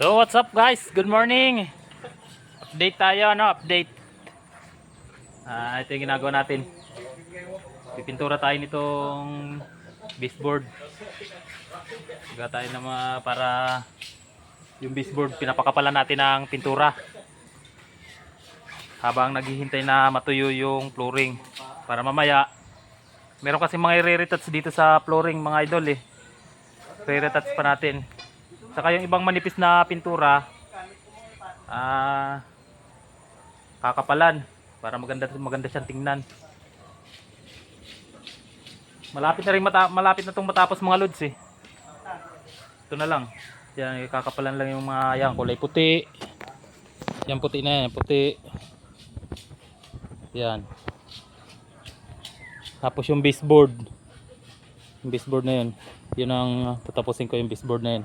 So what's up guys? Good morning. Update tayo ano, update. Ah, ito yung ginagawa natin. Pipintura tayo nitong baseboard. Gawa tayo ng mga para yung baseboard pinapakapalan natin ng pintura. Habang naghihintay na matuyo yung flooring para mamaya meron kasi mga i-retouch dito sa flooring mga idol eh. I-retouch pa natin. Saka yung ibang manipis na pintura, ah, kakapalan para maganda maganda siyang tingnan. Malapit na rin mata malapit na tong matapos mga lods eh. Ito na lang. Yan, kakapalan lang yung mga yan, kulay puti. Yan puti na yan, puti. Yan. Tapos yung baseboard. Yung baseboard na yun. Yun ang tatapusin ko yung baseboard na yun.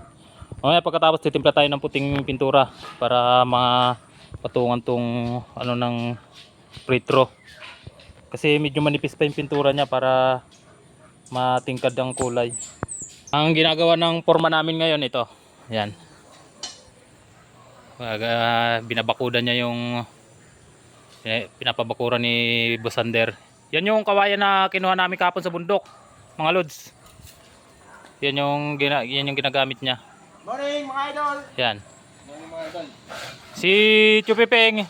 Mamaya pagkatapos titimpla tayo ng puting pintura para mapatungan tong ano ng pretro. Kasi medyo manipis pa yung pintura niya para matingkad ang kulay. Ang ginagawa ng forma namin ngayon ito. Yan. Uh, binabakudan niya yung eh, pinapabakuran ni Bosander. Yan yung kawayan na kinuha namin kapon sa bundok. Mga lods. Yan yung, yan yung ginagamit niya. Morning mga idol! Yan. Morning mga idol. Si Chupipeng.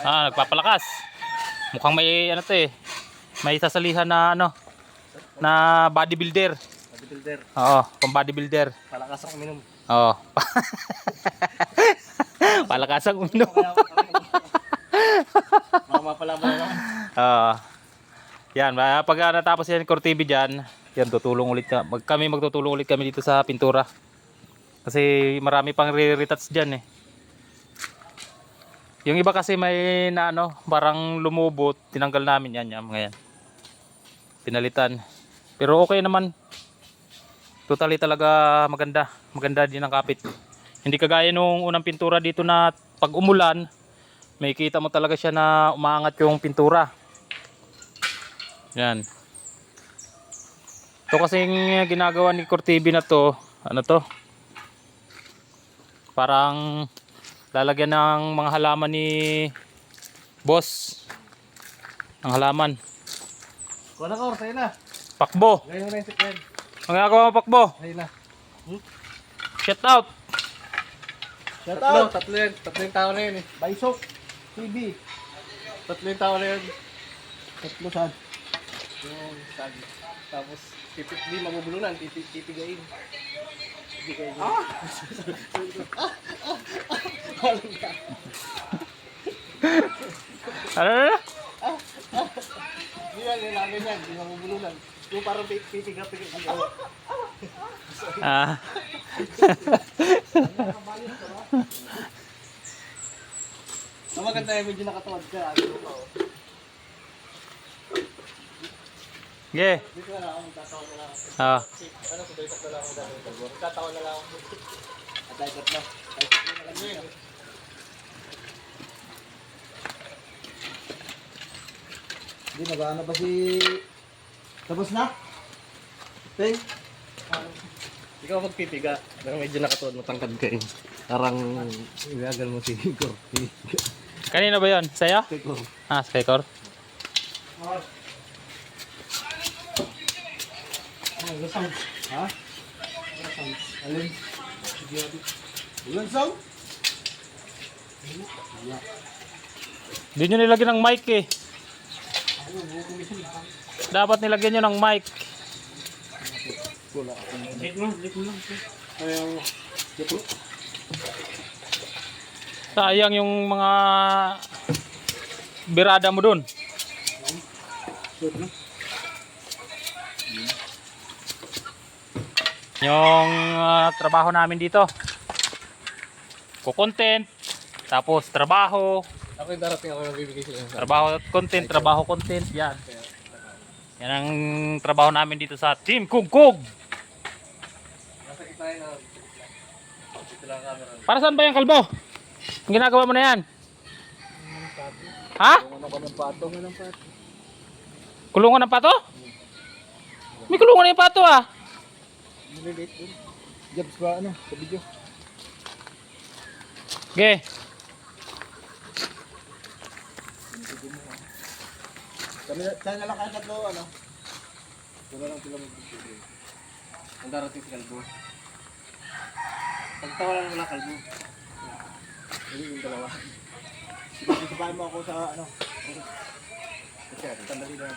Ah, nagpapalakas. Mukhang may ano to eh. May sasalihan na ano na bodybuilder. Bodybuilder. Oo, pang bodybuilder. Palakas ang uminom. Oo. Palakas ang uno. Mama pala mo naman. Oo. yan, pag ah, natapos yan core TV diyan, yan tutulong ulit. Mag, kami magtutulong ulit kami dito sa pintura. Kasi marami pang re-retouch diyan eh. Yung iba kasi may na ano, parang lumubot, tinanggal namin yan, yan mga yan. Pinalitan. Pero okay naman. Totally talaga maganda. Maganda din ang kapit. Hindi kagaya nung unang pintura dito na pag umulan, may kita mo talaga siya na umaangat yung pintura. Yan. Ito kasing ginagawa ni Cortibi na to, ano to? Parang lalagyan ng mga halaman ni boss. Ang halaman. Kuha na ko, sa'yo na. Pakbo. Ngayon na yung sikred. Ang ginagawa mo pakbo. Sa'yo na. Shut out. Shout out! Tatlo yan. Tatlo yung tao na yun eh. Baysok. TV. Tatlo yung tao na yun. Tatlo saan? Yung saan. Tapos, pipit di mabubulunan. Pipit, pipigain. Ah! Ano na na? Hindi yan, nilamin yan. Di mabubulunan. Yung parang pip- pipiga-piga. Ah. Ang maganda yung medyo nakatawad ka. Ano ba? Sige. Dito na lang ako. Magtatawa na lang ako. Ah. Ano, sabay na lang ako dahil. Magtatawa na lang ako. At dahil na. Dahil na lang yun. Hindi, nag-ano ba si... Tapos na? Peng? Ikaw magpipiga. Pero medyo nakatuwad matangkad ka eh. Parang ilagal mo si Corky. Kanino ba 'yon? Sa'yo? Ikaw. Ah, Skycore. Sound? Ha? Sound? Alin? Ilan sound? Hindi nyo nilagyan ng mic eh. Dapat nilagyan nyo ng mic. Wala. Mo lang. Ayaw. Lit mo. Sayang yung mga birada mo mo. Yung ah, trabaho namin dito. Ko-content, tapos trabaho, Ako yung darating ako yung bibigay sila. trabaho at content, trabaho content, yan. Yan ang trabaho namin dito sa Team Kugkug. Nasa gitna yun ang. Para saan ba yung kalbo? Ang ginagawa mo na yan? Ha? Kulungan ng pato? May kulungan na yung pato ah. Nililate dun. Jobs ba ano? Sa video? Okay. Kami tayo na lang kayo tatlo, ano? Wala lang sila magbibigay. Ang darating si Kalbo. Pagtawalan mo lang Kalbo. Hindi yung dalawa. Sabahin mo ako sa ano. Kasi, sandali na.